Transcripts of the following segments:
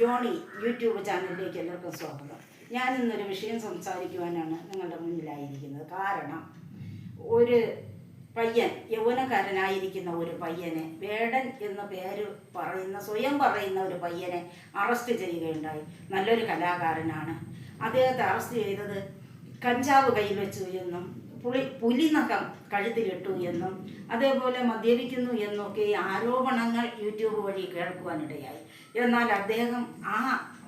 Johnny YouTube ചാനലിലേക്ക് എല്ലാവർക്കും സ്വാഗതം. ഞാൻ ഇന്നൊരു വിഷയം സംസാരിക്കുവാനാണ് നിങ്ങളുടെ മുന്നിലായിരിക്കുന്നത്. കാരണം ഒരു പയ്യൻ യൗവനക്കാരനായിരിക്കുന്ന ഒരു പയ്യനെ വേടൻ എന്ന പേര് പറയുന്ന സ്വയം പറയുന്ന ഒരു പയ്യനെ അറസ്റ്റ് ചെയ്യുകയുണ്ടായി. നല്ലൊരു കലാകാരനാണ്. അദ്ദേഹത്തെ അറസ്റ്റ് ചെയ്തത് കഞ്ചാവ് കയ്യിൽ വെച്ചു എന്നും പുളി പുലിനഖം കഴുത്തിലിട്ടു എന്നും അതേപോലെ മദ്യപിക്കുന്നു എന്നൊക്കെ ആരോപണങ്ങൾ യൂട്യൂബ് വഴി കേൾക്കുവാനിടയായി. എന്നാൽ അദ്ദേഹം ആ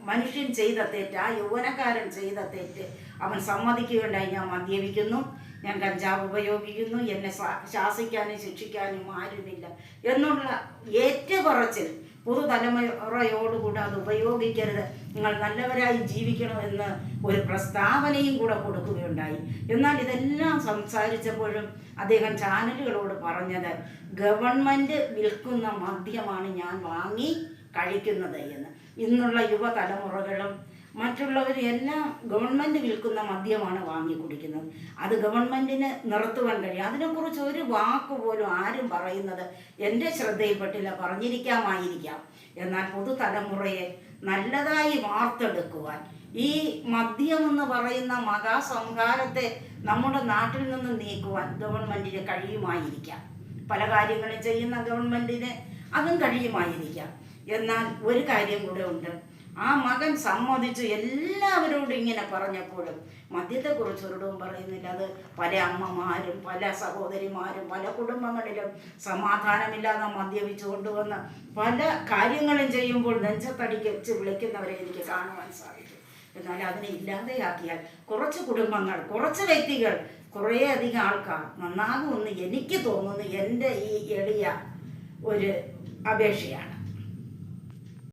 മനുഷ്യൻ ചെയ്ത തെറ്റ് ആ യൗവനക്കാരൻ ചെയ്ത തെറ്റ് അവൻ സമ്മതിക്കുകയുണ്ടായി. ഞാൻ മദ്യപിക്കുന്നു ഞാൻ കഞ്ചാവ് ഉപയോഗിക്കുന്നു എന്നെ ശാസിക്കാനും ശിക്ഷിക്കാനും ആരുമില്ല. എന്നുള്ള ഏറ്റുപറച്ചിൽ പുതുതലമുറയോടുകൂടെ അത് ഉപയോഗിക്കരുത്. നിങ്ങൾ നല്ലവരായി ജീവിക്കണമെന്ന് ഒരു പ്രസ്താവനയും കൂടെ കൊടുക്കുകയുണ്ടായി. എന്നാൽ ഇതെല്ലാം സംസാരിച്ചപ്പോഴും അദ്ദേഹം ചാനലുകളോട് പറഞ്ഞത് ഗവൺമെന്റ് വിൽക്കുന്ന മദ്യമാണ് ഞാൻ വാങ്ങി കഴിക്കുന്നത് എന്ന്. ഇന്നുള്ള യുവതലമുറകളും മറ്റുള്ളവരും എല്ലാം ഗവൺമെന്റ് വിൽക്കുന്ന മദ്യമാണ് വാങ്ങി കുടിക്കുന്നത്. അത് ഗവൺമെന്റിന് നിർത്തുവാൻ കഴിയും. അതിനെക്കുറിച്ച് ഒരു വാക്ക് പോലും ആരും പറയുന്നത് എന്റെ ശ്രദ്ധയിൽപ്പെട്ടില്ല പറഞ്ഞിരിക്കാമായിരിക്കാം. എന്നാൽ പുതുതലമുറയെ നല്ലതായി വാർത്തെടുക്കുവാൻ ഈ മദ്യം എന്ന് പറയുന്ന മഹാസംഹാരത്തെ നമ്മുടെ നാട്ടിൽ നിന്ന് നീക്കുവാൻ ഗവൺമെന്റിന് കഴിയുമായിരിക്കാം. പല കാര്യങ്ങളും ചെയ്യുന്ന ഗവൺമെന്റിന് അതും കഴിയുമായിരിക്കാം. എന്നാൽ ഒരു കാര്യം കൂടെ ഉണ്ട്. ആ മകൻ സമ്മതിച്ചു. എല്ലാവരോടും ഇങ്ങനെ പറഞ്ഞപ്പോഴും മദ്യത്തെക്കുറിച്ച് ഒരിടവും പറയുന്നില്ല. അത് പല അമ്മമാരും പല സഹോദരിമാരും പല കുടുംബങ്ങളിലും സമാധാനമില്ലാതെ മദ്യപിച്ചു കൊണ്ടുവന്ന് പല കാര്യങ്ങളും ചെയ്യുമ്പോൾ നെഞ്ചത്തടിക്ക് വെച്ച് വിളിക്കുന്നവരെ എനിക്ക് കാണുവാൻ സാധിക്കും. എന്നാൽ അതിനെ ഇല്ലാതെയാക്കിയാൽ കുറച്ച് കുടുംബങ്ങൾ കുറച്ച് വ്യക്തികൾ കുറേ കുറേയധികം ആൾക്കാർ നന്നാകുമെന്ന് എനിക്ക് തോന്നുന്നു എന്റെ ഈ എളിയ ഒരു അപേക്ഷയാണ്.